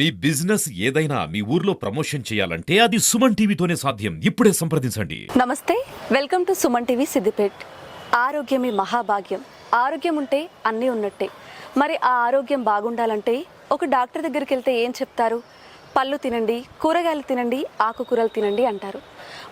మీ business ఏదైనా మీ ఊర్లో promotion చేయాలంటే అది సుమన్ టీవీతోనే సాధ్యం. ఇప్పుడే సంప్రదించండి. నమస్తే welcome to Suman TV Siddipet. ఆరోగ్యమే మహాభాగ్యం. ఆరోగ్యం ఉంటే అన్నీ ఉన్నట్టే. మరి ఆ ఆరోగ్యం బాగుండాలంటే ఒక డాక్టర్ దగ్గరికి వెళ్తే ఏం చెప్తారు? పళ్ళు తినండి కూరగాయలు తినండి ఆకుకూరలు తినండి అంటారు.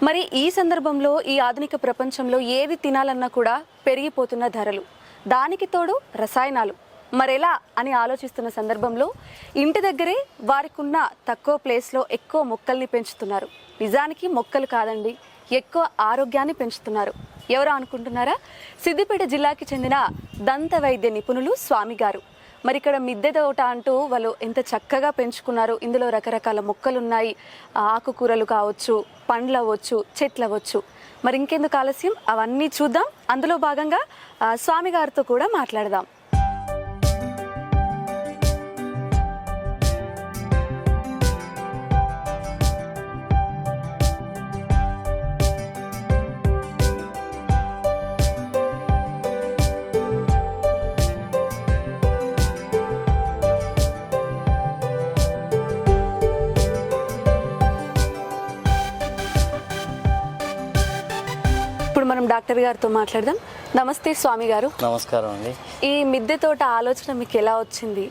మరి ఈ సందర్భంలో ఈ ఆధునిక ప్రపంచంలో ఏది తినాలన్నా కూడా పెరిగిపోతున్న ధరలు. దానికి తోడు రసాయనాలు. మరెలా అని ఆలోచిస్తున్న సందర్భంలో ఇంటి దగ్గరే వారికున్న తక్కువ ప్లేస్లో ఎక్కువ మొక్కల్ని పెంచుతున్నారు. నిజానికి మొక్కలు కాదండి ఎక్కువ ఆరోగ్యాన్ని పెంచుతున్నారు. ఎవరు అనుకుంటున్నారా? సిద్దిపేట జిల్లాకి చెందిన దంత వైద్య నిపుణులు స్వామి గారు. మరి ఇక్కడ మిద్దె తోట అంటూ వాళ్ళు ఎంత చక్కగా పెంచుకున్నారు ఇందులో రకరకాల మొక్కలు ఉన్నాయి ఆకుకూరలు కావచ్చు పండ్లు అవ్వచ్చు చెట్లు అవ్వచ్చు. మరి ఇంకెందుకు ఆలస్యం? అవన్నీ చూద్దాం. అందులో భాగంగా స్వామి గారితో కూడా మాట్లాడదాం. డాక్టర్ గారితో మాట్లాడదాం. నమస్తే స్వామి గారు. నమస్కారం అండి. ఈ మిద్దె తోట ఆలోచన మీకు ఎలా వచ్చింది?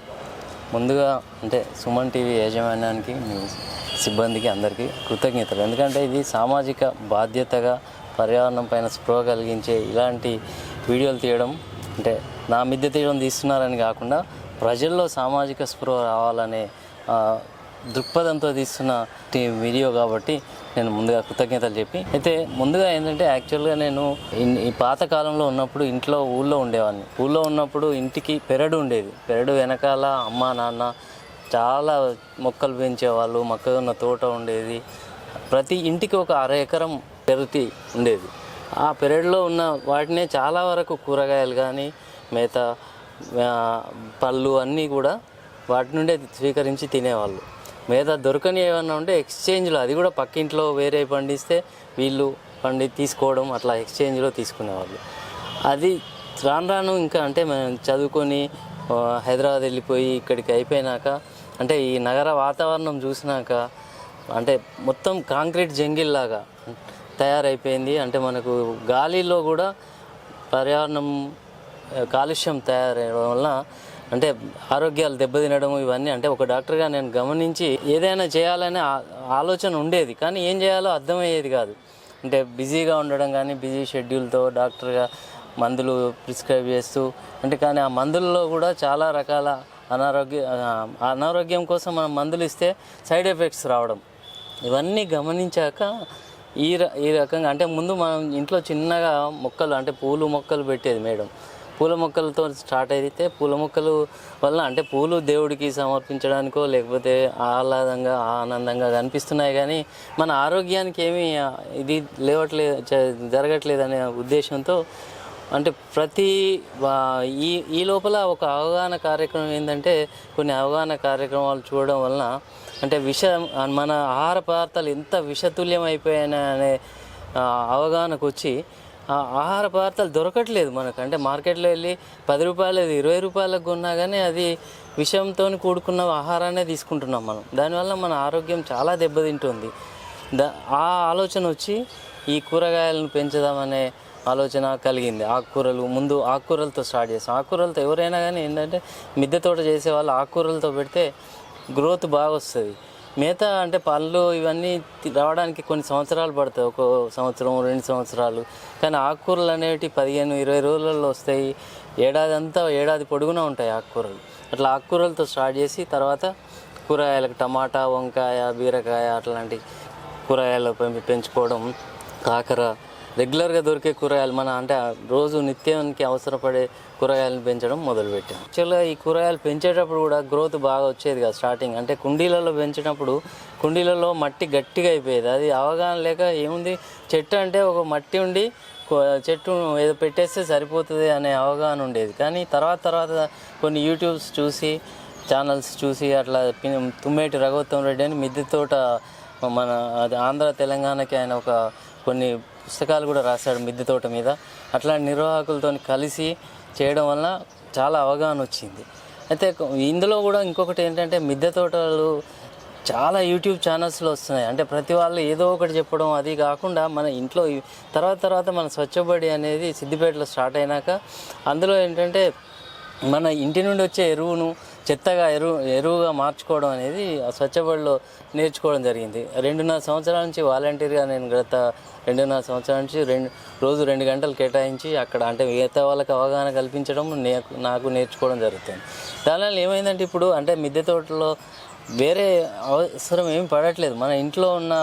ముందుగా అంటే సుమన్ టీవీ యాజమాన్యానికి మీ సిబ్బందికి అందరికీ కృతజ్ఞతలు. ఎందుకంటే ఇది సామాజిక బాధ్యతగా పర్యావరణం పైన స్పృహ కలిగించే ఇలాంటి వీడియోలు తీయడం అంటే నా మిద్దె తీయడం తీస్తున్నారని కాకుండా ప్రజల్లో సామాజిక స్పృహ రావాలనే దృక్పథంతో తీస్తున్న వీడియో కాబట్టి నేను ముందుగా కృతజ్ఞతలు చెప్పి అయితే ముందుగా ఏంటంటే యాక్చువల్గా నేను ఈ పాతకాలంలో ఉన్నప్పుడు ఇంట్లో ఊళ్ళో ఉండేవాడిని. ఊళ్ళో ఉన్నప్పుడు ఇంటికి పెరడు ఉండేది. పెరడు వెనకాల అమ్మ నాన్న చాలా మొక్కలు పెంచేవాళ్ళు మొక్కజొన్న తోట ఉండేది. ప్రతి ఇంటికి ఒక అర ఎకరం పెరటి ఉండేది. ఆ పెరడులో ఉన్న వాటినే చాలా వరకు కూరగాయలు కానీ మిగతా పళ్ళు అన్నీ కూడా వాటి నుండే స్వీకరించి తినేవాళ్ళు. మిగతా దొరకని ఏమన్నా ఉంటే ఎక్స్చేంజ్లో అది కూడా పక్కింట్లో వేరే పండిస్తే వీళ్ళు పండి తీసుకోవడం అట్లా ఎక్స్చేంజ్లో తీసుకునేవాళ్ళు. అది రాను రాను ఇంకా అంటే మనం చదువుకొని హైదరాబాద్ వెళ్ళిపోయి ఇక్కడికి అయిపోయినాక అంటే ఈ నగర వాతావరణం చూసినాక అంటే మొత్తం కాంక్రీట్ జంగిల్ లాగా తయారైపోయింది. అంటే మనకు గాలిలో కూడా పర్యావరణం కాలుష్యం తయారవడం వల్ల అంటే ఆరోగ్యాలు దెబ్బతినడం ఇవన్నీ అంటే ఒక డాక్టర్గా నేను గమనించి ఏదైనా చేయాలనే ఆలోచన ఉండేది. కానీ ఏం చేయాలో అర్థమయ్యేది కాదు. అంటే బిజీగా ఉండడం కానీ బిజీ షెడ్యూల్తో డాక్టర్గా మందులు ప్రిస్క్రైబ్ చేస్తూ అంటే కానీ ఆ మందుల్లో కూడా చాలా రకాల అనారోగ్య అనారోగ్యం కోసం మనం మందులు ఇస్తే సైడ్ ఎఫెక్ట్స్ రావడం. ఇవన్నీ గమనించాక ఈ ర ఈ రకంగా అంటే ముందు మనం ఇంట్లో చిన్నగా మొక్కలు అంటే పూలు మొక్కలు పెట్టేది మేడం. పూల మొక్కలతో స్టార్ట్ అయితే పూల మొక్కలు వల్ల అంటే పూలు దేవుడికి సమర్పించడానికో లేకపోతే ఆహ్లాదంగా ఆనందంగా కనిపిస్తున్నాయి కానీ మన ఆరోగ్యానికి ఏమీ ఇది లేవట్లేదు జరగట్లేదు జరగట్లేదనే ఉద్దేశంతో అంటే ప్రతి ఈ ఈ లోపల ఒక అవగాహన కార్యక్రమం ఏంటంటే కొన్ని అవగాహన కార్యక్రమాలు చూడడం వలన అంటే విష మన ఆహార పదార్థాలు ఎంత విషతుల్యం అయిపోయాయనే అనే అవగాహనకు వచ్చి ఆహార పదార్థాలు దొరకట్లేదు మనకు. అంటే మార్కెట్లో వెళ్ళి పది రూపాయలు ఇరవై రూపాయలకు కొన్నా కానీ అది విషయంతో కూడుకున్న ఆహారాన్నే తీసుకుంటున్నాం మనం. దానివల్ల మన ఆరోగ్యం చాలా దెబ్బతింటుంది. దా ఆ ఆలోచన వచ్చి ఈ కూరగాయలను పెంచుదామనే ఆలోచన కలిగింది. ఆకుకూరలు ముందు ఆకుకూరలతో స్టార్ట్ చేస్తాం ఆకుకూరలతో ఎవరైనా కానీ ఏంటంటే మిద్దె తోట చేసే వాళ్ళు ఆకుకూరలతో పెడితే గ్రోత్ బాగా వస్తుంది మేత అంటే పళ్ళు ఇవన్నీ రావడానికి కొన్ని సంవత్సరాలు పడతాయి. ఒక సంవత్సరం రెండు సంవత్సరాలు. కానీ ఆకుకూరలు అనేవి పదిహేను ఇరవై రోజులలో వస్తాయి. ఏడాది అంతా ఏడాది పొడుగునా ఉంటాయి ఆకుకూరలు. అట్లా ఆకుకూరలతో స్టార్ట్ చేసి తర్వాత కూరగాయలకు టమాటా వంకాయ బీరకాయ అట్లాంటి కూరగాయలు పెంపి పెంచుకోవడం కాకర రెగ్యులర్గా దొరికే కూరగాయలు మన అంటే రోజు నిత్యానికి అవసరపడే కూరగాయలను పెంచడం మొదలుపెట్టాం. యాక్చువల్గా ఈ కూరగాయలు పెంచేటప్పుడు కూడా గ్రోత్ బాగా వచ్చేది కదా స్టార్టింగ్. అంటే కుండీలలో పెంచినప్పుడు కుండీలలో మట్టి గట్టిగా అయిపోయేది. అది అవగాహన లేక ఏముంది? చెట్టు అంటే ఒక మట్టి ఉండి చెట్టు ఏదో పెట్టేస్తే సరిపోతుంది అనే అవగాహన ఉండేది. కానీ తర్వాత తర్వాత కొన్ని యూట్యూబ్స్ చూసి ఛానల్స్ చూసి అట్లా తుమ్మేటి రఘోత్తం రెడ్డి అని మిద్దె తోట మన అది ఆంధ్ర తెలంగాణకి ఆయన ఒక కొన్ని పుస్తకాలు కూడా రాశాడు మిద్దె తోట మీద. అట్లాంటి నిర్వాహకులతో కలిసి చేయడం వలన చాలా అవగాహన వచ్చింది. అయితే ఇందులో కూడా ఇంకొకటి ఏంటంటే మిద్దె తోటలు చాలా యూట్యూబ్ ఛానల్స్లో వస్తున్నాయి. అంటే ప్రతి వాళ్ళు ఏదో ఒకటి చెప్పడం అది కాకుండా మన ఇంట్లో తర్వాత తర్వాత మన స్వచ్ఛబడి అనేది సిద్దిపేటలో స్టార్ట్ అయినాక అందులో ఏంటంటే మన ఇంటి నుండి వచ్చే ఎరువును చెత్తగా ఎరువు ఎరువుగా మార్చుకోవడం అనేది ఆ స్వచ్ఛబడిలో నేర్చుకోవడం జరిగింది. రెండున్నర సంవత్సరాల నుంచి వాలంటీర్గా నేను గత రెండున్నర సంవత్సరాల నుంచి రెండు రోజు రెండు గంటలు కేటాయించి అక్కడ అంటే మిగతా వాళ్ళకి అవగాహన కల్పించడం నాకు నాకు నేర్చుకోవడం జరుగుతుంది. దానివల్ల ఏమైందంటే ఇప్పుడు అంటే మిద్దె తోటలో వేరే అవసరం ఏమి పడట్లేదు. మన ఇంట్లో ఉన్న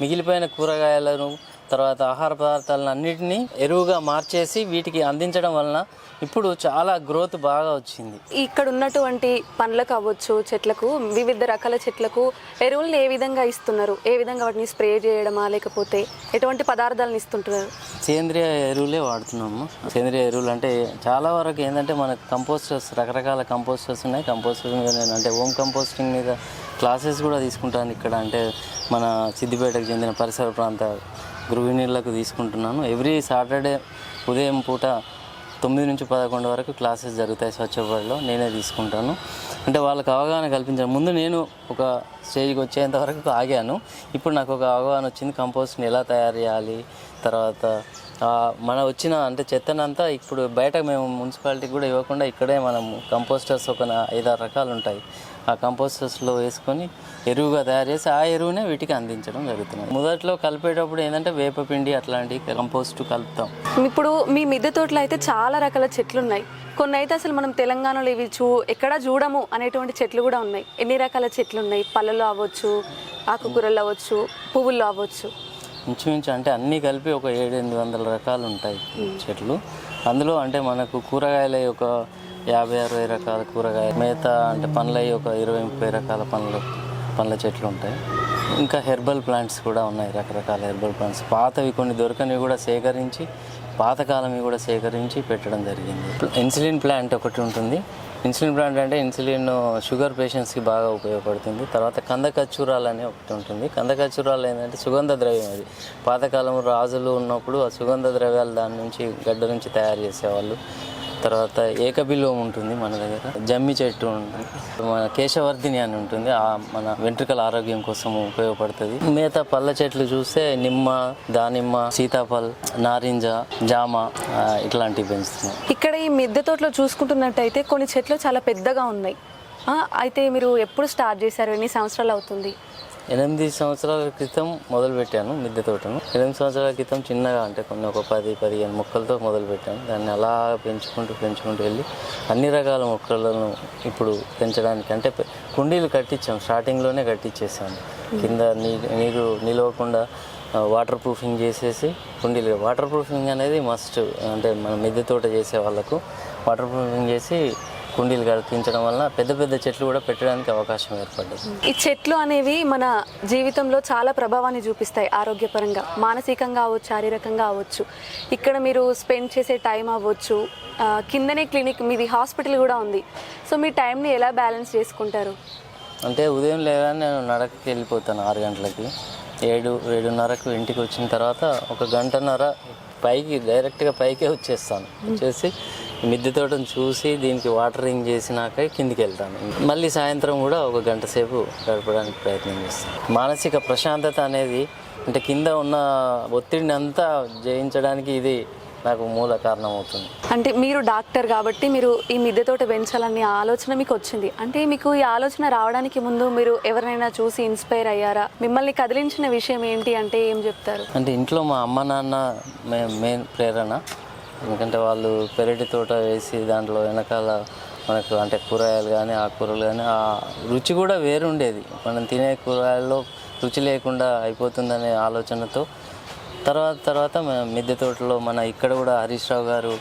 మిగిలిపోయిన కూరగాయలను తర్వాత ఆహార పదార్థాలను అన్నిటినీ ఎరువుగా మార్చేసి వీటికి అందించడం వలన ఇప్పుడు చాలా గ్రోత్ బాగా వచ్చింది. ఇక్కడ ఉన్నటువంటి పండ్లకు అవ్వచ్చు చెట్లకు వివిధ రకాల చెట్లకు ఎరువులను ఏ విధంగా ఇస్తున్నారు? ఏ విధంగా వాటిని స్ప్రే చేయడమా లేకపోతే ఎటువంటి పదార్థాలను ఇస్తుంటున్నారు? సేంద్రియ ఎరువులే వాడుతున్నాము. సేంద్రియ ఎరువులు అంటే చాలా వరకు ఏంటంటే మనకు కంపోస్టర్స్ రకరకాల కంపోస్టర్స్ ఉన్నాయి. కంపోస్టర్ మీద నేను అంటే హోమ్ కంపోస్టింగ్ మీద క్లాసెస్ కూడా తీసుకుంటాను ఇక్కడ. అంటే మన సిద్దిపేటకు చెందిన పరిసర ప్రాంత గృహిణీలకు తీసుకుంటున్నాను. ఎవ్రీ సాటర్డే ఉదయం పూట తొమ్మిది నుంచి పదకొండు వరకు క్లాసెస్ జరుగుతాయి స్వచ్ఛబడిలో నేనే తీసుకుంటాను. అంటే వాళ్ళకి అవగాహన కల్పించాను ముందు నేను ఒక స్టేజ్కి వచ్చేంత వరకు ఆగాను. ఇప్పుడు నాకు ఒక అవగాహన వచ్చింది. కంపోస్ట్ని ఎలా తయారు చేయాలి? తర్వాత మన వచ్చిన అంటే చెత్తనంతా ఇప్పుడు బయట మేము మున్సిపాలిటీకి కూడా ఇవ్వకుండా ఇక్కడే మనము కంపోస్టర్స్ ఒక ఐదారు రకాలు ఉంటాయి ఆ కంపోస్టర్స్లో వేసుకొని ఎరువుగా తయారు చేసి ఆ ఎరువునే వీటికి అందించడం జరుగుతుంది. మొదట్లో కలిపేటప్పుడు ఏంటంటే వేపపిండి అట్లాంటి కంపోస్ట్ కలుపుతాం. ఇప్పుడు మీ మిద్దె తోటలో అయితే చాలా రకాల చెట్లు ఉన్నాయి కొన్ని అయితే అసలు మనం తెలంగాణలో ఇవి చూ ఎక్కడా చూడము అనేటువంటి చెట్లు కూడా ఉన్నాయి. ఎన్ని రకాల చెట్లు ఉన్నాయి పళ్ళలో అవ్వచ్చు ఆకుకూరలు అవ్వచ్చు పువ్వుల్లో అవ్వచ్చు. ఇంచుమించు అంటే అన్నీ కలిపి ఒక ఏడు ఎనిమిది వందల రకాలు ఉంటాయి చెట్లు. అందులో అంటే మనకు కూరగాయల ఒక యాభై అరవై రకాల కూరగాయలు మిగతా అంటే పండ్లవి ఒక ఇరవై ముప్పై రకాల పండ్లు పండ్ల చెట్లు ఉంటాయి ఇంకా హెర్బల్ ప్లాంట్స్ కూడా ఉన్నాయి రకరకాల హెర్బల్ ప్లాంట్స్. పాతవి కొన్ని దొరకనివి కూడా సేకరించి పాతకాలవి కూడా సేకరించి పెట్టడం జరిగింది. ఇన్సులిన్ ప్లాంట్ ఒకటి ఉంటుంది. ఇన్సులిన్ బ్రాండ్ అంటే ఇన్సులిన్ షుగర్ పేషెంట్స్కి బాగా ఉపయోగపడుతుంది. తర్వాత కందకచ్చూరాలు అని ఒకటి ఉంటుంది. కందకచ్చూరాలు ఏంటంటే సుగంధ ద్రవ్యం అది. పాతకాలం రాజులు ఉన్నప్పుడు ఆ సుగంధ ద్రవ్యాలు దాని నుంచి గడ్డ నుంచి తయారు చేసేవాళ్ళు. తర్వాత ఏకబిల్వం ఉంటుంది మన దగ్గర. జమ్మి చెట్టు ఉంటుంది. మన కేశవర్ధిని అని ఉంటుంది. ఆ మన వెంట్రుకల ఆరోగ్యం కోసం ఉపయోగపడుతుంది. మిగతా పళ్ళ చెట్లు చూస్తే నిమ్మ దానిమ్మ సీతాఫల్ నారింజ జామ ఇట్లాంటివి పెంచుతున్నాం. ఇక్కడ ఈ మిద్దె తోటలో చూసుకుంటున్నట్టయితే కొన్ని చెట్లు చాలా పెద్దగా ఉన్నాయి. అయితే మీరు ఎప్పుడు స్టార్ట్ చేశారు? ఎన్ని సంవత్సరాలు అవుతుంది? ఎనిమిది సంవత్సరాల క్రితం మొదలు పెట్టాను మిద్దె తోటను. ఎనిమిది సంవత్సరాల క్రితం చిన్నగా అంటే కొన్ని ఒక పది పదిహేను మొక్కలతో మొదలు పెట్టాను దాన్ని అలా పెంచుకుంటూ పెంచుకుంటూ వెళ్ళి అన్ని రకాల మొక్కలను ఇప్పుడు పెంచడానికి అంటే కుండీలు కట్టించాం. స్టార్టింగ్లోనే కట్టించేసాను కింద నీ నీరు నిలవకుండా వాటర్ ప్రూఫింగ్ చేసేసి కుండీలు వాటర్ ప్రూఫింగ్ అనేది మస్ట్ అంటే మన మిద్దె తోట చేసే వాళ్ళకు వాటర్ ప్రూఫింగ్ చేసి కుండీలు కల్పించడం వలన పెద్ద పెద్ద చెట్లు కూడా పెట్టడానికి అవకాశం ఏర్పడ్డది. ఈ చెట్లు అనేవి మన జీవితంలో చాలా ప్రభావాన్ని చూపిస్తాయి ఆరోగ్యపరంగా. మానసికంగా అవ్వచ్చు శారీరకంగా అవ్వచ్చు. ఇక్కడ మీరు స్పెండ్ చేసే టైం అవ్వచ్చు. కిందనే క్లినిక్ మీది హాస్పిటల్ కూడా ఉంది. సో మీ టైంని ఎలా బ్యాలెన్స్ చేసుకుంటారు? అంటే ఉదయం లేవగానే నేను నడకకి వెళ్ళిపోతాను ఆరు గంటలకి. ఏడు ఏడున్నరకు ఇంటికి వచ్చిన తర్వాత ఒక గంటన్నర పైకి డైరెక్ట్గా పైకే వచ్చేస్తాను. వచ్చేసి మిద్దె తోటను చూసి దీనికి వాటరింగ్ చేసినాక కిందికి వెళ్తాను. మళ్ళీ సాయంత్రం కూడా ఒక గంట సేపు గడపడానికి ప్రయత్నం చేస్తాను. మానసిక ప్రశాంతత అనేది అంటే కింద ఉన్న ఒత్తిడిని అంతా జయించడానికి ఇది నాకు మూల కారణం అవుతుంది అంటే మీరు డాక్టర్ కాబట్టి మీరు ఈ మిద్దె తోట పెంచాలనే ఆలోచన మీకు వచ్చింది. అంటే మీకు ఈ ఆలోచన రావడానికి ముందు మీరు ఎవరినైనా చూసి ఇన్స్పైర్ అయ్యారా? మిమ్మల్ని కదిలించిన విషయం ఏంటి అంటే ఏం చెప్తారు? అంటే ఇంట్లో మా అమ్మ నాన్న మెయిన్ ప్రేరణ. ఎందుకంటే వాళ్ళు పెరటి తోట వేసి దాంట్లో వెనకాల మనకు అంటే కూరగాయలు కానీ ఆకుకూరలు కానీ ఆ రుచి కూడా వేరుండేది. మనం తినే కూరగాయల్లో రుచి లేకుండా అయిపోతుందనే ఆలోచనతో తర్వాత తర్వాత మిద్దె తోటలో మన ఇక్కడ కూడా హరీష్ రావు గారు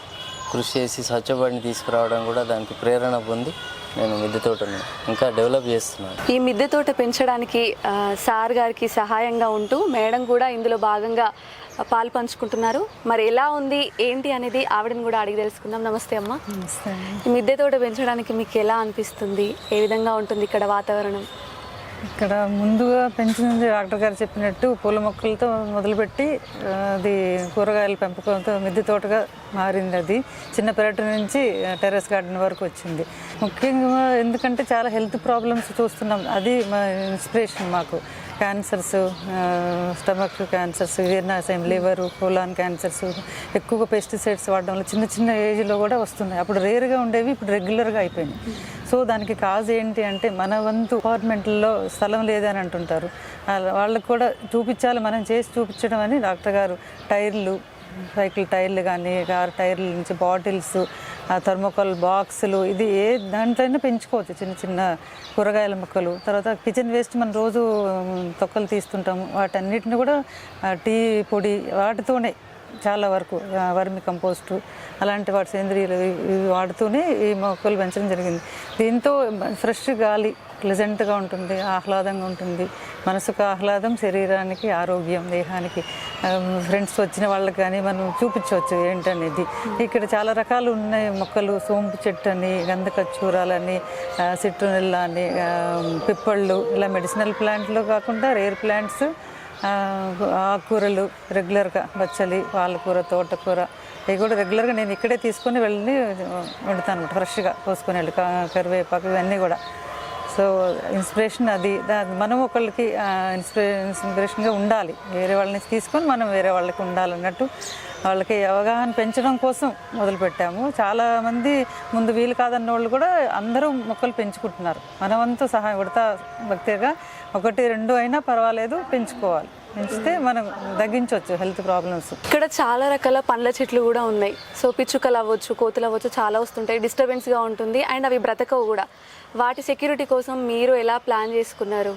కృషి చేసి స్వచ్ఛబడిని తీసుకురావడం కూడా దానికి ప్రేరణ పొంది నేను మిద్దె తోటను ఇంకా డెవలప్ చేస్తున్నాను. ఈ మిద్దె తోట పెంచడానికి సార్ గారికి సహాయంగా ఉంటూ మేడం కూడా ఇందులో భాగంగా పాలు పంచుకుంటున్నారు. మరి ఎలా ఉంది? ఏంటి అనేది ఆవిడని కూడా అడిగి తెలుసుకుందాం. నమస్తే అమ్మ. ఈ మిద్దె తోట పెంచడానికి మీకు ఎలా అనిపిస్తుంది? ఏ విధంగా ఉంటుంది ఇక్కడ వాతావరణం? ఇక్కడ ముందుగా పెంచింది డాక్టర్ గారు చెప్పినట్టు పూల మొక్కలతో మొదలుపెట్టి అది కూరగాయల పెంపకంతో మిద్దె తోటగా మారింది అది. చిన్న పెరటి నుంచి టెర్రస్ గార్డెన్ వరకు వచ్చింది. ముఖ్యంగా ఎందుకంటే చాలా హెల్త్ ప్రాబ్లమ్స్ చూస్తున్నాం. అది మా ఇన్స్పిరేషన్ మాకు. క్యాన్సర్స్ స్టమక్ క్యాన్సర్స్ జీర్ణాశయం లివర్ కోలాన్ క్యాన్సర్స్ ఎక్కువగా పెస్టిసైడ్స్ వాడడం వల్ల చిన్న చిన్న ఏజ్లో కూడా వస్తున్నాయి. అప్పుడు రేర్గా ఉండేవి ఇప్పుడు రెగ్యులర్గా అయిపోయినాయి. సో దానికి కాజ్ ఏంటి అంటే మన వంతు అపార్ట్మెంట్లో స్థలం లేదని అంటుంటారు. వాళ్ళకు కూడా చూపించాలి మనం చేసి చూపించడం అని డాక్టర్ గారు టైర్లు సైకిల్ టైర్లు కానీ కార్ టైర్ల నుంచి బాటిల్స్ థర్మోకాల్ బాక్సులు ఇది ఏ దాంట్లోనే పెంచుకోవచ్చు. చిన్న చిన్న కూరగాయల మొక్కలు. తర్వాత కిచెన్ వేస్ట్ మనం రోజు తొక్కలు తీస్తుంటాము. వాటన్నిటిని కూడా టీ పొడి వాటితోనే చాలా వరకు వర్మి కంపోస్టు అలాంటి వాటి సేంద్రియాలు వాడుతూనే ఈ మొక్కలు పెంచడం జరిగింది. దీంతో ఫ్రెష్ గాలి ప్లెజెంట్గా ఉంటుంది ఆహ్లాదంగా ఉంటుంది. మనసుకు ఆహ్లాదం శరీరానికి ఆరోగ్యం దేహానికి. ఫ్రెండ్స్ వచ్చిన వాళ్ళకి కానీ మనం చూపించవచ్చు ఏంటనేది. ఇక్కడ చాలా రకాలు ఉన్నాయి. మొక్కలు సోంపు చెట్టు అని గంధకచ్చూరాలని సిట్రునెల్లా అని పిప్పళ్ళు ఇలా మెడిసినల్ ప్లాంట్లు కాకుండా రేర్ ప్లాంట్స్ ఆకుకూరలు రెగ్యులర్గా బచ్చలి పాలకూర తోటకూర ఇవి కూడా రెగ్యులర్గా నేను ఇక్కడే తీసుకొని వెళ్ళి వండుతాను అనమాట ఫ్రెష్గా కోసుకొని వెళ్ళి కరివేపాకు ఇవన్నీ కూడా. సో ఇన్స్పిరేషన్ అది మనం ఒకళ్ళకి ఇన్స్పిరే ఇన్స్పిరేషన్గా ఉండాలి. వేరే వాళ్ళని తీసుకొని మనం వేరే వాళ్ళకి ఉండాలన్నట్టు వాళ్ళకి అవగాహన పెంచడం కోసం మొదలుపెట్టాము. చాలామంది ముందు వీలు కాదన్న వాళ్ళు కూడా అందరూ మొక్కలు పెంచుకుంటున్నారు. మనవంతు సహాయం ఉడతా భక్తిగా ఒకటి రెండు అయినా పర్వాలేదు పెంచుకోవాలి. పెంచితే మనం తగ్గించవచ్చు హెల్త్ ప్రాబ్లమ్స్. ఇక్కడ చాలా రకాల పండ్ల చెట్లు కూడా ఉన్నాయి. సో పిచ్చుకలు అవ్వచ్చు కోతులు అవ్వచ్చు చాలా వస్తుంటాయి డిస్టర్బెన్స్గా ఉంటుంది అండ్ అవి బ్రతకవు కూడా. వాటి సెక్యూరిటీ కోసం మీరు ఎలా ప్లాన్ చేసుకున్నారు?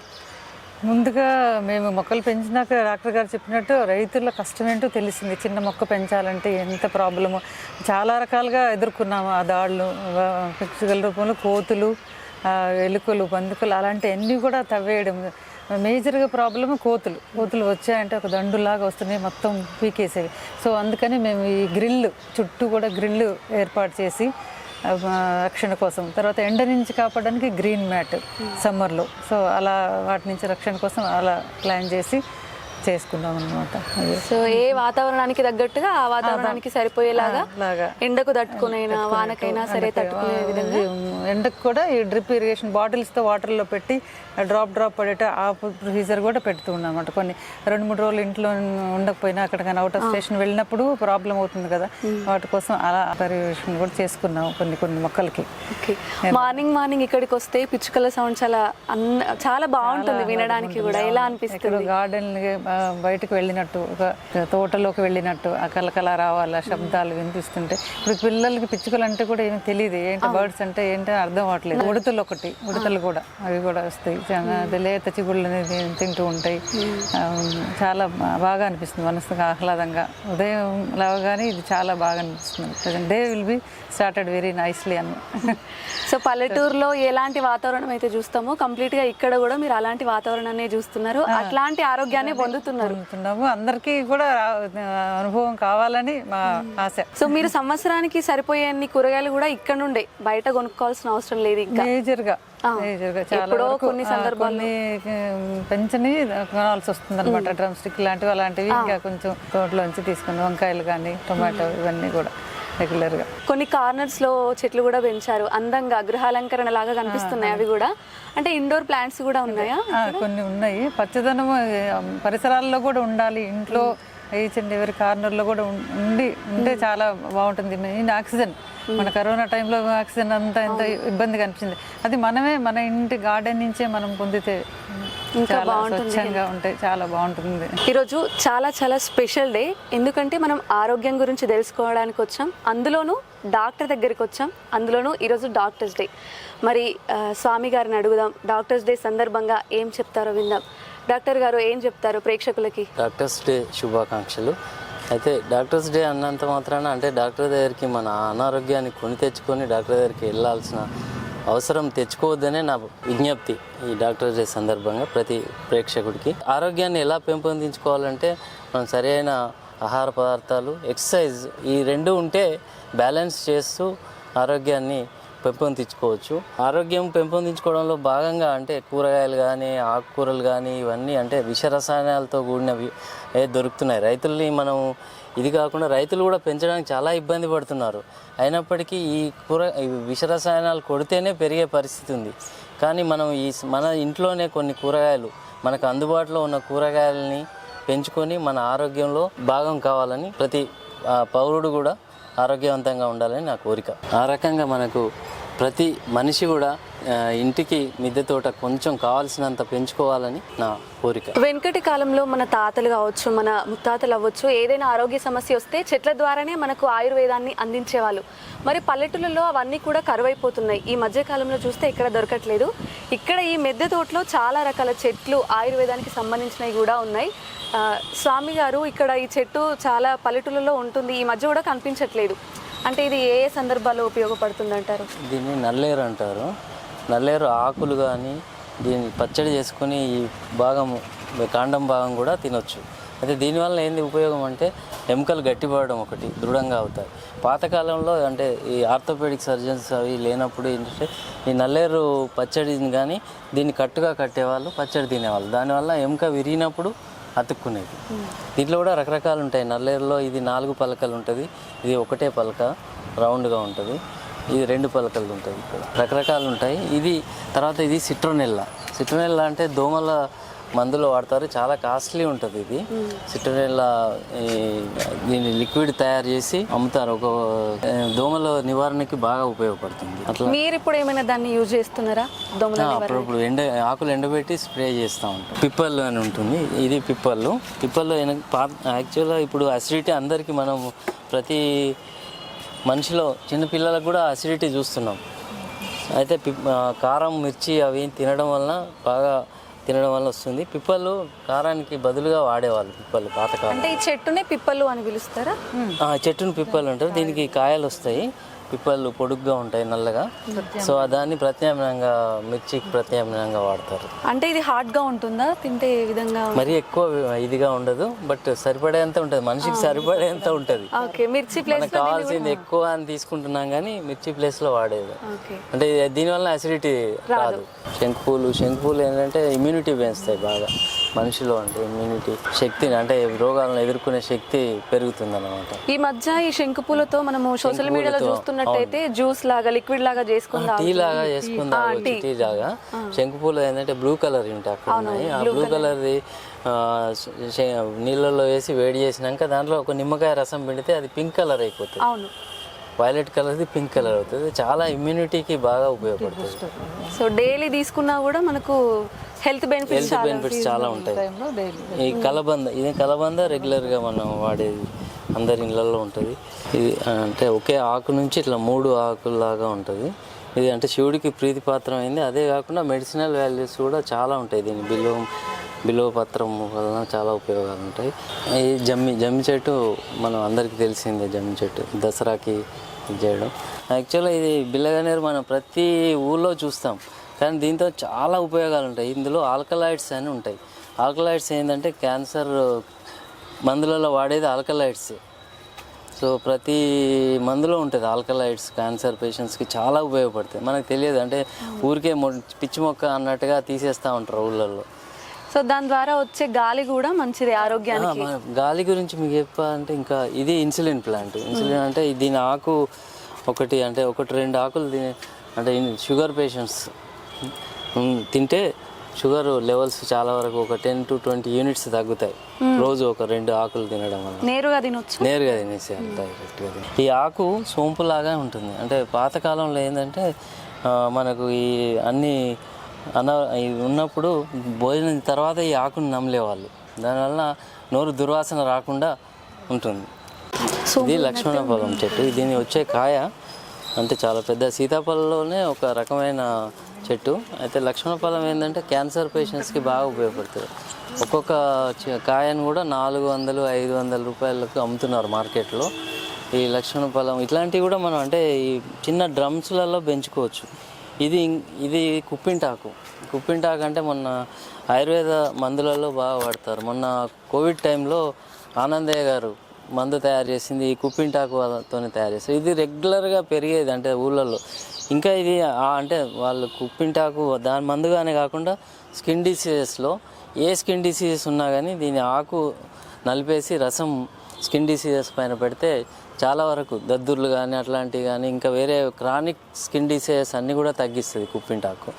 ముందుగా మేము మొక్కలు పెంచినాక డాక్టర్ గారు చెప్పినట్టు రైతుల కష్టం ఏంటో తెలిసింది. చిన్న మొక్క పెంచాలంటే ఎంత ప్రాబ్లము? చాలా రకాలుగా ఎదుర్కొన్నాము ఆ దాడులు. పిచ్చుకల రూపంలో కోతులు ఎలుకలు పందుకలు అలాంటివన్నీ కూడా తవ్వేయడం. మేజర్గా ప్రాబ్లమ్ కోతులు. కోతులు వచ్చాయంటే ఒక దండులాగా వస్తున్నాయి మొత్తం పీకేసేవి. సో అందుకని మేము ఈ గ్రిల్ చుట్టూ కూడా గ్రిల్ ఏర్పాటు చేసి రక్షణ కోసం. తర్వాత ఎండ నుంచి కాపాడడానికి గ్రీన్ మ్యాట్ సమ్మర్లో. సో అలా వాటి నుంచి రక్షణ కోసం అలా ప్లాన్ చేసి చేసుకున్నాం అనమాట సో ఏ వాతావరణానికి తగ్గట్టుగా ఆ వాతావరణానికి సరిపోయేలాగా లాగా ఎండకు తట్టుకునైనా వానకైనా సరే తట్టుకునే విధంగా? ఎండకు కూడా ఈ డ్రిప్ ఇరిగేషన్ బాటిల్స్తో వాటర్లో పెట్టి డ్రాప్ డ్రాప్ పడేట ఆ ప్రొసీజర్ కూడా పెడుతూ ఉన్నామన్నమాట. కొన్ని రెండు మూడు రోజులు ఇంట్లో ఉండకపోయినా అక్కడికైనా అవుట్ ఆఫ్ స్టేషన్ వెళ్ళినప్పుడు ప్రాబ్లం అవుతుంది కదా. వాటి కోసం అలా పర్యవేక్షణ కూడా చేసుకున్నాం కొన్ని కొన్ని మొక్కలకి. మార్నింగ్ మార్నింగ్ ఇక్కడికి వస్తే పిచ్చుకల సౌండ్ చాలా చాలా బాగుంటుంది వినడానికి కూడా. ఎలా అనిపిస్తుంది? గార్డెన్ బయటకు వెళ్ళినట్టు ఒక తోటలోకి వెళ్ళినట్టు ఆ కలకల రావాలి శబ్దాలు వినిపిస్తుంటే. ఇప్పుడు పిల్లలకి పిచ్చుకలు అంటే కూడా ఏమీ తెలియదు ఏంటి బర్డ్స్ అంటే ఏంటి అర్థం అవ్వట్లేదు. ఉడతలు ఒకటి ఉడతలు కూడా అవి కూడా వస్తాయి. లేత చిగుళ్ళు అనేది తింటూ ఉంటాయి. చాలా బాగా అనిపిస్తుంది మనసుకు ఆహ్లాదంగా. ఉదయం లేవగానే ఇది చాలా బాగా అనిపిస్తుంది. Day will be started very nicely అన్న సో పల్లెటూరులో ఎలాంటి వాతావరణం అయితే చూస్తామో కంప్లీట్గా ఇక్కడ కూడా మీరు అలాంటి వాతావరణాన్ని చూస్తున్నారు. అట్లాంటి ఆరోగ్యాన్ని పొందుతున్నారు పొందుతున్నాము అందరికీ కూడా అనుభవం కావాలని మా ఆశ. సో మీరు సంవత్సరానికి సరిపోయే అన్ని కూరగాయలు కూడా ఇక్కడ నుండే బయట కొనుక్కోవాల్సిన అవసరం లేదు ఇంకా? మేజర్గా ఆ, మేజర్గా చాలా ఎప్పుడో కొన్ని ఉమ్, పెంచని కొనాల్సి వస్తుంది అనమాట డ్రమ్ స్టిక్ లాంటివి అలాంటివి ఇంకా కొంచెం తోటలోంచి తీసుకుని వంకాయలు కానీ టొమాటో ఇవన్నీ కూడా. రెగ్యులర్గా. కొన్ని కార్నర్స్లో చెట్లు కూడా పెంచారు. అందంగా గృహాలంకరణ లాగా కనిపిస్తున్నాయి అవి కూడా. అంటే ఇండోర్ ప్లాంట్స్ కూడా ఉన్నాయా? కొన్ని ఉన్నాయి. పచ్చదనం పరిసరాల్లో కూడా ఉండాలి. ఇంట్లో ఈచ్ అండ్ ఎవరి కార్నర్లో కూడా ఉండి ఉంటే చాలా బాగుంటుంది. Main oxygen. మన కరోనా టైంలో ఆక్సిజన్ అంతా ఎంత ఇబ్బందిగా అనిపించింది అది మనమే మన ఇంటి గార్డెన్ నుంచే మనం పొందితే చాలా స్వచ్ఛంగా ఉంటే చాలా బాగుంటుంది. ఈరోజు చాలా చాలా స్పెషల్ డే. ఎందుకంటే మనం ఆరోగ్యం గురించి తెలుసుకోవడానికి వచ్చాం. అందులోనూ డాక్టర్ దగ్గరికి వచ్చాం. అందులోనూ ఈరోజు డాక్టర్స్ డే. మరి స్వామి గారిని అడుగుదాం. డాక్టర్స్ డే సందర్భంగా ఏం చెప్తారో విందాం. డాక్టర్ గారు ఏం చెప్తారు ప్రేక్షకులకి? డాక్టర్స్ డే శుభాకాంక్షలు. అయితే డాక్టర్స్ డే అన్నంత మాత్రాన అంటే డాక్టర్ దగ్గరికి మన అనారోగ్యాన్ని కొని తెచ్చుకొని డాక్టర్ దగ్గరికి వెళ్ళాల్సిన అవసరం తెచ్చుకోవద్దనే నా విజ్ఞప్తి ఈ డాక్టర్స్ డే సందర్భంగా ప్రతి ప్రేక్షకుడికి. ఆరోగ్యాన్ని ఎలా పెంపొందించుకోవాలంటే మనం సరైన ఆహార పదార్థాలు ఎక్సర్సైజ్ ఈ రెండు ఉంటే బ్యాలెన్స్ చేస్తూ ఆరోగ్యాన్ని పెంపొందించుకోవచ్చు. ఆరోగ్యం పెంపొందించుకోవడంలో భాగంగా అంటే కూరగాయలు కానీ ఆకుకూరలు కానీ ఇవన్నీ అంటే విష రసాయనాలతో కూడినవి దొరుకుతున్నాయి. రైతుల్ని మనం ఇది కాకుండా రైతులు కూడా పెంచడానికి చాలా ఇబ్బంది పడుతున్నారు. అయినప్పటికీ ఈ కూర ఈ విష రసాయనాలు కొడితేనే పెరిగే పరిస్థితి ఉంది. కానీ మనం ఈ మన ఇంట్లోనే కొన్ని కూరగాయలు మనకు అందుబాటులో ఉన్న కూరగాయలని పెంచుకొని మన ఆరోగ్యంలో భాగం కావాలని ప్రతి పౌరుడు కూడా ఆరోగ్యవంతంగా ఉండాలని నా కోరిక. ఆ రకంగా మనకు ప్రతి మనిషి కూడా ఇంటికి మిద్దె తోట కొంచెం కావాల్సినంత పెంచుకోవాలని నా కోరిక. వెనుకటి కాలంలో మన తాతలు కావచ్చు మన ముత్తాతలు అవ్వచ్చు ఏదైనా ఆరోగ్య సమస్య వస్తే చెట్ల ద్వారానే మనకు ఆయుర్వేదాన్ని అందించేవాళ్ళు. మరి పల్లెటూళ్ళలో అవన్నీ కూడా కరువైపోతున్నాయి. ఈ మధ్య కాలంలో చూస్తే ఇక్కడ దొరకట్లేదు. ఇక్కడ ఈ మెద్దె తోటలో చాలా రకాల చెట్లు ఆయుర్వేదానికి సంబంధించినవి కూడా ఉన్నాయి. స్వామి గారు ఇక్కడ ఈ చెట్టు చాలా పల్లెటూళ్ళలో ఉంటుంది. ఈ మధ్య కూడా కనిపించట్లేదు. అంటే ఇది ఏ సందర్భాల్లో ఉపయోగపడుతుంది అంటారు దీన్ని నల్లేరు అంటారు. నల్లేరు ఆకులు కానీ దీన్ని పచ్చడి చేసుకుని ఈ భాగం కాండం భాగం కూడా తినొచ్చు. అయితే దీనివల్ల ఏంది ఉపయోగం అంటే ఎముకలు గట్టిపడడం ఒకటి దృఢంగా అవుతాయి. పాతకాలంలో అంటే ఈ ఆర్థోపెడిక్ సర్జన్స్ అవి లేనప్పుడు ఏంటంటే ఈ నల్లేరు పచ్చడిని కానీ దీన్ని కట్టుగా కట్టేవాళ్ళు పచ్చడి తినేవాళ్ళు. దానివల్ల ఎముక విరిగినప్పుడు అతుక్కునేది. దీంట్లో కూడా రకరకాలు ఉంటాయి నల్లేరులో ఇది నాలుగు పలకలు ఉంటుంది ఇది ఒకటే పలక రౌండ్గా ఉంటుంది ఇది రెండు పలకలు ఉంటుంది ఇక్కడ. రకరకాలు ఉంటాయి ఇది తర్వాత ఇది సిట్రోనెల్లా. సిట్రోనెల్లా అంటే దోమల మందులో వాడతారు. చాలా కాస్ట్లీ ఉంటుంది ఇది. సిట్రోనెల్లా ఈ దీన్ని లిక్విడ్ తయారు చేసి అమ్ముతారు. ఒక దోమల నివారణకి బాగా ఉపయోగపడుతుంది. అట్లా మీరు ఇప్పుడు ఏమైనా దాన్ని యూజ్ చేస్తున్నారా? దోమల అప్పుడప్పుడు ఎండ ఆకులు ఎండబెట్టి స్ప్రే చేస్తూ ఉంటాం. పిప్పళ్ళు అని ఉంటుంది. ఇది పిప్పళ్ళు పిప్పళ్ళు యాక్చువల్గా ఇప్పుడు అసిడిటీ అందరికీ మనం ప్రతి మనిషిలో చిన్న పిల్లలకు కూడా అసిడిటీ చూస్తున్నాం. అయితే కారం మిర్చి అవి తినడం వలన బాగా తినడం వల్ల వస్తుంది. పిప్పళ్ళు కారానికి బదులుగా వాడేవాళ్ళు పిప్పళ్ళు పాతకాలం. అంటే ఈ చెట్టునే పిప్పలు అని పిలుస్తారా? ఆ, చెట్టును పిప్పలు అంటారు. దీనికి కాయలు వస్తాయి. పిప్పళ్ళు పొడుగ్గా ఉంటాయి నల్లగా. సో దాన్ని ప్రత్యామ్నాయంగా మిర్చికి ప్రత్యామ్నాయంగా వాడతారు. అంటే ఇది హార్డ్గా ఉంటుందా? తింటే విధంగా మరీ ఎక్కువ ఇదిగా ఉండదు బట్ సరిపడేంత ఉంటుంది. మనిషికి సరిపడేంత ఉంటుంది. మిర్చి ప్లేస్ మనకు కావాల్సింది ఎక్కువ అని తీసుకుంటున్నాం కానీ మిర్చి ప్లేస్లో వాడేది అంటే దీనివల్ల అసిడిటీ రాదు. శంకుపూలు శంకుపూలు ఏంటంటే ఇమ్యూనిటీ పెంచుతాయి బాగా. మనిషిలో అంటే ఇమ్యూనిటీ శక్తిని అంటే రోగాలను ఎదుర్కొనే శక్తి పెరుగుతుంది అన్నమాట ఈ మధ్య ఈ శంకు పూలతో మనము సోషల్ మీడియాలో చూస్తున్నట్టయితే జ్యూస్ లాగా లిక్విడ్ లాగా చేసుకుందాం టీ లాగా చేసుకుందాం టీ. లాగా శంకుపూలు ఏంటంటే బ్లూ కలర్ ఉంటాయి అక్కడ ఉన్నాయి. ఆ బ్లూ కలర్ది నీళ్ళల్లో వేసి వేడి చేసినాక దాంట్లో ఒక నిమ్మకాయ రసం పిండితే అది పింక్ కలర్ అయిపోతుంది. అవును. వైలెట్ కలర్ది పింక్ కలర్ అవుతుంది. చాలా ఇమ్యూనిటీకి బాగా ఉపయోగపడుతుంది. సో డైలీ తీసుకున్నా కూడా మనకు హెల్త్ బెనిఫిట్స్ హెల్త్ బెనిఫిట్స్ చాలా ఉంటాయి. ఈ కలబంద ఇది కలబంద రెగ్యులర్గా మనం వాడేది. అందరి ఇళ్ళల్లో ఉంటుంది. ఇది అంటే ఒకే ఆకు నుంచి ఇట్లా మూడు ఆకుల్లాగా ఉంటుంది. ఇది అంటే శివుడికి ప్రీతిపాత్రమైంది. అదే కాకుండా మెడిసినల్ వాల్యూస్ కూడా చాలా ఉంటాయి. దీని బిలో బిలోపత్రం వలన చాలా ఉపయోగాలు ఉంటాయి. ఈ జమ్మి జమ్మి చెట్టు మనం అందరికీ తెలిసిందే జమ్మి చెట్టు. దసరాకి చేయడం. యాక్చువల్గా ఇది బిల్లగనేరు మనం ప్రతి ఊళ్ళో చూస్తాం. కానీ దీంతో చాలా ఉపయోగాలు ఉంటాయి. ఇందులో ఆల్కలాయిడ్స్ అని ఉంటాయి. ఆల్కలాయిడ్స్ ఏంటంటే క్యాన్సర్ మందులలో వాడేది ఆల్కలాయిడ్స్. సో ప్రతి మందులో ఉంటుంది ఆల్కలాయిడ్స్ క్యాన్సర్ పేషెంట్స్కి చాలా ఉపయోగపడతాయి. మనకు తెలియదు. అంటే ఊరికే మొ- పిచ్చి మొక్క అన్నట్టుగా తీసేస్తూ ఉంటారు ఊళ్ళల్లో. సో దాని ద్వారా వచ్చే గాలి కూడా మంచిది ఆరోగ్యానికి. గాలి గురించి మీకు చెప్పాలంటే ఇంకా ఇది ఇన్సులిన్ ప్లాంట్. ఇన్సులిన్ అంటే దీని ఆకు ఒకటి అంటే ఒకటి రెండు ఆకులు తినే అంటే షుగర్ పేషెంట్స్ తింటే షుగర్ లెవెల్స్ చాలా వరకు ఒక టెన్ టు ట్వంటీ యూనిట్స్ తగ్గుతాయి. రోజు ఒక రెండు ఆకులు తినడం వల్ల. నేరుగా తినొచ్చు? నేరుగా తినేసేయాలి డైరెక్ట్గా తినే- ఈ ఆకు సోంపులాగా ఉంటుంది. అంటే పాతకాలంలో ఏంటంటే మనకు ఈ అన్ని అన ఉన్నప్పుడు భోజనం తర్వాత ఈ ఆకుని నమ్మలేవాళ్ళు దానివల్ల నోరు దుర్వాసన రాకుండా ఉంటుంది. ఇది లక్ష్మణ ఫలం చెట్టు. దీని వచ్చే కాయ అంటే చాలా పెద్ద సీతాఫలంలోనే ఒక రకమైన చెట్టు. అయితే లక్ష్మణ ఫలం ఏంటంటే క్యాన్సర్ పేషెంట్స్కి బాగా ఉపయోగపడుతుంది. ఒక్కొక్క కాయను కూడా నాలుగు వందలు ఐదు వందల రూపాయలకు అమ్ముతున్నారు మార్కెట్లో. ఈ లక్ష్మణ ఫలం ఇట్లాంటివి కూడా మనం అంటే ఈ చిన్న డ్రమ్స్లలో పెంచుకోవచ్చు. ఇది ఇది కుప్పింటాకు. కుప్పింటాకు అంటే మొన్న ఆయుర్వేద మందులలో బాగా వాడతారు. మొన్న కోవిడ్ టైంలో ఆనందయ్య గారు మందు తయారు చేసింది ఈ కుప్పింటాకుతోనే తయారు చేస్తారు. ఇది రెగ్యులర్గా పెరిగేది అంటే ఊళ్ళల్లో. ఇంకా ఇది అంటే వాళ్ళు కుప్పింటాకు దాని మందుగానే కాకుండా స్కిన్ డిసీజెస్లో ఏ స్కిన్ డిసీజెస్ ఉన్నా కానీ దీని ఆకు నలిపేసి రసం స్కిన్ డిసీజెస్ పైన పెడితే చాలా వరకు దద్దుర్లు కానీ అట్లాంటివి కానీ ఇంకా వేరే క్రానిక్ స్కిన్ డిసీజెస్ అన్నీ కూడా తగ్గిస్తుంది కుప్పింటాకు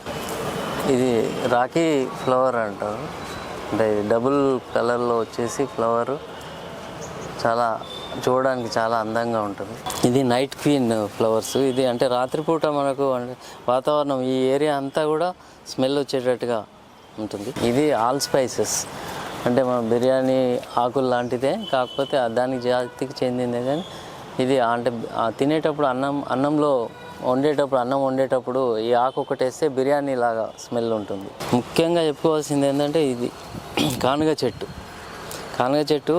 ఇది రాఖీ ఫ్లవర్ అంటారు. అంటే ఇది డబుల్ కలర్లో వచ్చేసి ఫ్లవర్. చాలా చూడడానికి చాలా అందంగా ఉంటుంది. ఇది నైట్ క్వీన్ ఫ్లవర్స్ ఇది అంటే రాత్రిపూట మనకు అంటే వాతావరణం ఈ ఏరియా అంతా కూడా స్మెల్ వచ్చేటట్టుగా ఉంటుంది. ఇది ఆల్ స్పైసెస్. అంటే మన బిర్యానీ ఆకులు లాంటిదే కాకపోతే దానికి జాతికి చెందిందే కానీ ఇది అంటే తినేటప్పుడు అన్నం అన్నంలో వండేటప్పుడు అన్నం వండేటప్పుడు ఈ ఆకు ఒకటి వేస్తే బిర్యానీ లాగా స్మెల్ ఉంటుంది. ముఖ్యంగా చెప్పుకోవాల్సింది ఏంటంటే ఇది కానుగ చెట్టు. కానుగ చెట్టు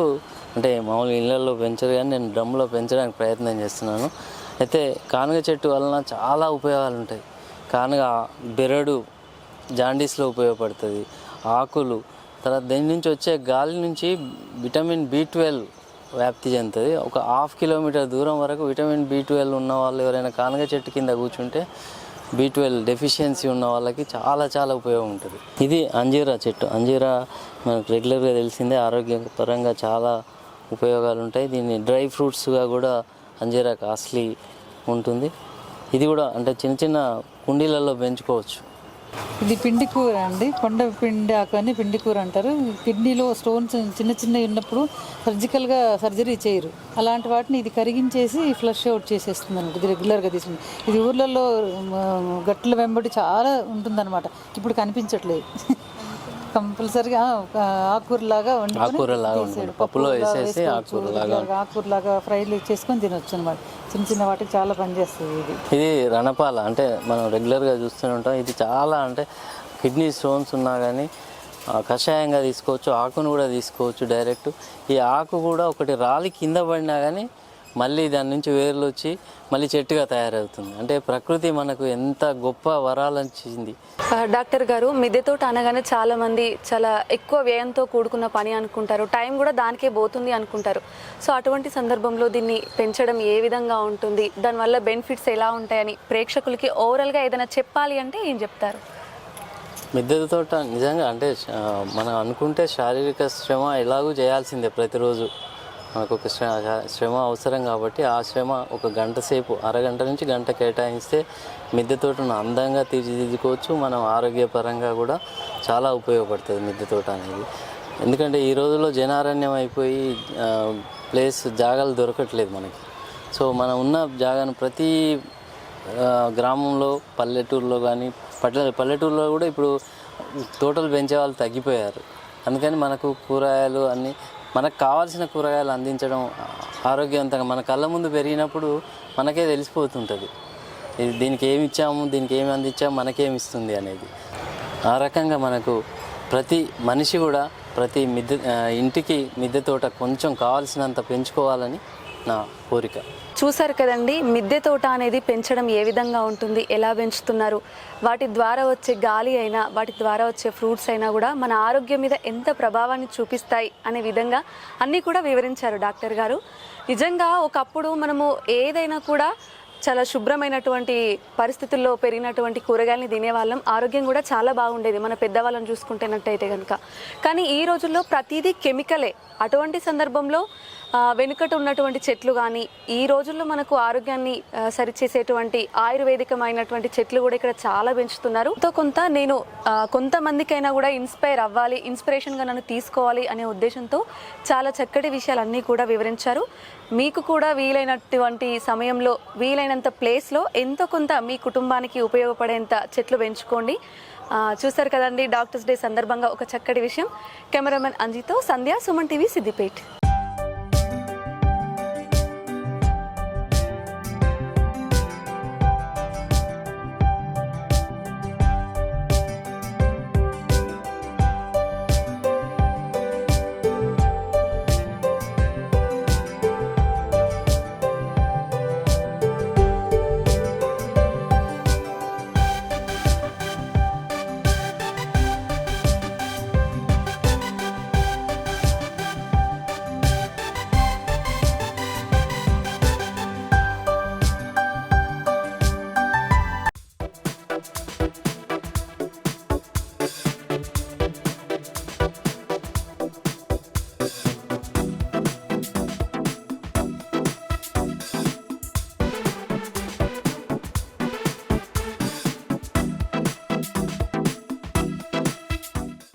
అంటే మామూలు ఇళ్ళల్లో పెంచరు కానీ నేను డ్రమ్లో పెంచడానికి ప్రయత్నం చేస్తున్నాను. అయితే కానుగ చెట్టు వలన చాలా ఉపయోగాలు ఉంటాయి. కానుగ బెరడు జాండీస్లో ఉపయోగపడుతుంది. ఆకులు తర్వాత దీని నుంచి వచ్చే గాలి నుంచి విటమిన్ బి ట్వెల్వ్ వ్యాప్తి చెందుతుంది. ఒక హాఫ్ కిలోమీటర్ దూరం వరకు విటమిన్ బి ట్వెల్వ్ ఉన్న వాళ్ళు ఎవరైనా కానుగ చెట్టు కింద కూర్చుంటే బి ట్వెల్వ్ డెఫిషియన్సీ ఉన్న వాళ్ళకి చాలా చాలా ఉపయోగం ఉంటుంది. ఇది అంజీరా చెట్టు. అంజీరా మనకు రెగ్యులర్గా తెలిసిందే ఆరోగ్యపరంగా చాలా ఉపయోగాలు ఉంటాయి దీన్ని డ్రై ఫ్రూట్స్గా కూడా అంజీరా కాస్ట్లీ ఉంటుంది. ఇది కూడా అంటే చిన్న చిన్న కుండీలలో పెంచుకోవచ్చు. ఇది పిండి కూర అండి. కొండ పిండి ఆకు అని పిండి కూర అంటారు. కిడ్నీలో స్టోన్స్ చిన్న చిన్నవి ఉన్నప్పుడు సర్జికల్గా సర్జరీ చేయరు. అలాంటి వాటిని ఇది కరిగించేసి ఫ్లష్ అవుట్ చేసేస్తుంది అనమాట ఇది రెగ్యులర్గా తీసుకుంది ఇది ఊర్లలో గట్ల వెంబడి చాలా ఉంటుందన్నమాట ఇప్పుడు కనిపించట్లేదు. కంపల్సరిగా ఆకుకూరలాగా వండుకొని. పప్పులో పప్పులో వేసేసి. ఆకుకూరలాగా ఫ్రైలు చేసుకొని తినొచ్చు అనమాట చిన్న చిన్న వాటికి చాలా పనిచేస్తుంది ఇది ఇది రణపాల అంటే మనం రెగ్యులర్గా చూస్తూనే ఉంటాం ఇది చాలా అంటే కిడ్నీ స్టోన్స్ ఉన్నా కానీ ఆ, కషాయంగా తీసుకోవచ్చు ఆకును కూడా తీసుకోవచ్చు డైరెక్ట్ ఈ ఆకు కూడా ఒకటి రాలి కింద పడినా కానీ మళ్ళీ దాని నుంచి వేర్లు వచ్చి మళ్ళీ చెట్టుగా తయారవుతుంది. అంటే ప్రకృతి మనకు ఎంత గొప్ప వరాలను ఇచ్చింది ఆ, డాక్టర్ గారు మిద్దె తోట అనగానే చాలా మంది చాలా ఎక్కువ వ్యయంతో కూడుకున్న పని అనుకుంటారు. టైం కూడా దానికే పోతుంది అనుకుంటారు. సో అటువంటి సందర్భంలో దీన్ని పెంచడం ఏ విధంగా ఉంటుంది? దానివల్ల బెనిఫిట్స్ ఎలా ఉంటాయని ప్రేక్షకులకి ఓవరాల్గా ఏదైనా చెప్పాలి అంటే ఏం చెప్తారు? మిద్దె తోట నిజంగా అంటే మనం అనుకుంటే శారీరక శ్రమ ఎలాగూ చేయాల్సిందే ప్రతిరోజు. మనకు ఒక శ్రమ శ్రమ అవసరం కాబట్టి ఆ శ్రమ ఒక గంట సేపు అరగంట నుంచి గంట కేటాయిస్తే మిద్దె తోటను అందంగా తీర్చిదిద్దుకోవచ్చు. మనం ఆరోగ్యపరంగా కూడా చాలా ఉపయోగపడుతుంది మిద్దె తోట అనేది. ఎందుకంటే ఈ రోజుల్లో జనారణ్యం అయిపోయి ప్లేస్ జాగాలు దొరకట్లేదు మనకి. సో మనం ఉన్న జాగాను ప్రతి గ్రామంలో పల్లెటూరులో కానీ పల్లె పల్లెటూరులో కూడా ఇప్పుడు తోటలు పెంచే వాళ్ళు తగ్గిపోయారు. అందుకని మనకు కూరగాయలు అన్నీ మనకు కావాల్సిన కూరగాయలు అందించడం ఆరోగ్యవంతంగా మన కళ్ళ ముందు పెరిగినప్పుడు మనకే తెలిసిపోతుంటుంది. ఇది దీనికి ఏమి ఇచ్చాము దీనికి ఏమి అందించాము మనకేమి ఇస్తుంది అనేది. ఆ రకంగా మనకు ప్రతి మనిషి కూడా ప్రతి మిద్దె ఇంటికి మిద్దె తోట కొంచెం కావాల్సినంత పెంచుకోవాలని నా కోరిక. చూసారు కదండి మిద్దె తోట అనేది పెంచడం ఏ విధంగా ఉంటుంది ఎలా పెంచుతున్నారు వాటి ద్వారా వచ్చే గాలి అయినా వాటి ద్వారా వచ్చే ఫ్రూట్స్ అయినా కూడా మన ఆరోగ్యం మీద ఎంత ప్రభావాన్ని చూపిస్తాయి అనే విధంగా అన్నీ కూడా వివరించారు డాక్టర్ గారు. నిజంగా ఒకప్పుడు మనము ఏదైనా కూడా చాలా శుభ్రమైనటువంటి పరిస్థితుల్లో పెరిగినటువంటి కూరగాయలని తినేవాళ్ళం ఆరోగ్యం కూడా చాలా బాగుండేది మన పెద్దవాళ్ళని చూసుకుంటున్నట్టయితే కనుక కానీ ఈ రోజుల్లో ప్రతిదీ కెమికలే. అటువంటి సందర్భంలో వెనుకట ఉన్నటువంటి చెట్లు కానీ ఈ రోజుల్లో మనకు ఆరోగ్యాన్ని సరిచేసేటువంటి ఆయుర్వేదికమైనటువంటి చెట్లు కూడా ఇక్కడ చాలా పెంచుతున్నారు. తో కొంత నేను కొంతమందికైనా కూడా ఇన్స్పైర్ అవ్వాలి ఇన్స్పిరేషన్గా నన్ను తీసుకోవాలి అనే ఉద్దేశంతో చాలా చక్కటి విషయాలన్నీ కూడా వివరించారు. మీకు కూడా వీలైనటువంటి సమయంలో వీలైనంత ప్లేస్లో ఎంతో కొంత మీ కుటుంబానికి ఉపయోగపడేంత చెట్లు పెంచుకోండి. చూస్తారు చూశారు కదండి డాక్టర్స్ డే సందర్భంగా ఒక చక్కటి విషయం. కెమెరామెన్ అంజితో సంధ్య సుమన్ టీవీ సిద్దిపేట్.